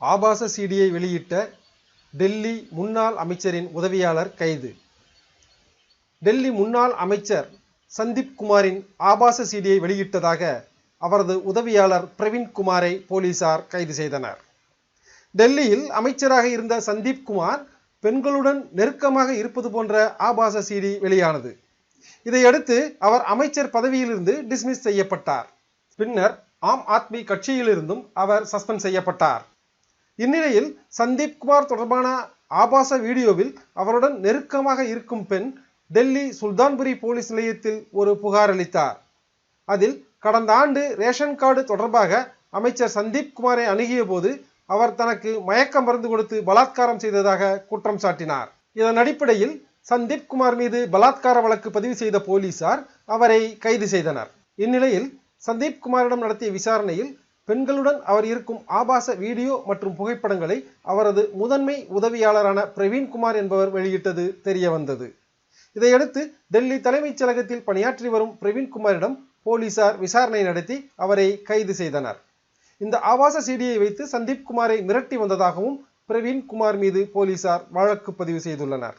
ஆபாச சீடியை வெளியிட்ட டெல்லி முன்னாள் அமைச்சரின் உதவியாளர் கைது. டெல்லி முன்னாள் அமைச்சர் சந்தீப் குமாரின் ஆபாச சீடியை வெளியிட்டதாக அவரது உதவியாளர் பிரவீன் குமாரை போலீசார் கைது செய்தனர். டெல்லியில் அமைச்சராக இருந்த சந்தீப் குமார் பெண்களுடன் நெருக்கமாக இருப்பது போன்ற ஆபாச சீடி வெளியானது. இதையடுத்து அவர் அமைச்சர் பதவியிலிருந்து டிஸ்மிஸ் செய்யப்பட்டார். பின்னர் ஆம் ஆத்மி கட்சியிலிருந்தும் அவர் சஸ்பெண்ட் செய்யப்பட்டார். இந்நிலையில் சந்தீப் குமார் தொடர்பான ஆபாச வீடியோவில் அவருடன் நெருக்கமாக இருக்கும் பெண் டெல்லி சுல்தான்புரி போலீஸ் நிலையத்தில் ஒரு புகார் அளித்தார். அதில் கடந்த ஆண்டு ரேஷன் கார்டு தொடர்பாக அமைச்சர் சந்தீப் குமாரை அணுகிய போது அவர் தனக்கு மயக்க மருந்து கொடுத்து பலாத்காரம் செய்ததாக குற்றம் சாட்டினார். இதன் அடிப்படையில் சந்தீப் குமார் மீது பலாத்கார வழக்கு பதிவு செய்த போலீசார் அவரை கைது செய்தனர். இந்நிலையில் சந்தீப் குமாரிடம் நடத்திய விசாரணையில் பெண்களுடன் அவர் இருக்கும் ஆபாச வீடியோ மற்றும் புகைப்படங்களை அவரது முதன்மை உதவியாளரான பிரவீன்குமார் என்பவர் வெளியிட்டது தெரிய வந்தது இதையடுத்து டெல்லி தலைமைச் செயலகத்தில் பணியாற்றி வரும் பிரவீன்குமாரிடம் போலீசார் விசாரணை நடத்தி அவரை கைது செய்தனர். இந்த ஆபாச சீடியை வைத்து சந்தீப் குமாரை மிரட்டி வந்ததாகவும் பிரவீன் குமார் மீது போலீசார் வழக்கு பதிவு செய்துள்ளனர்.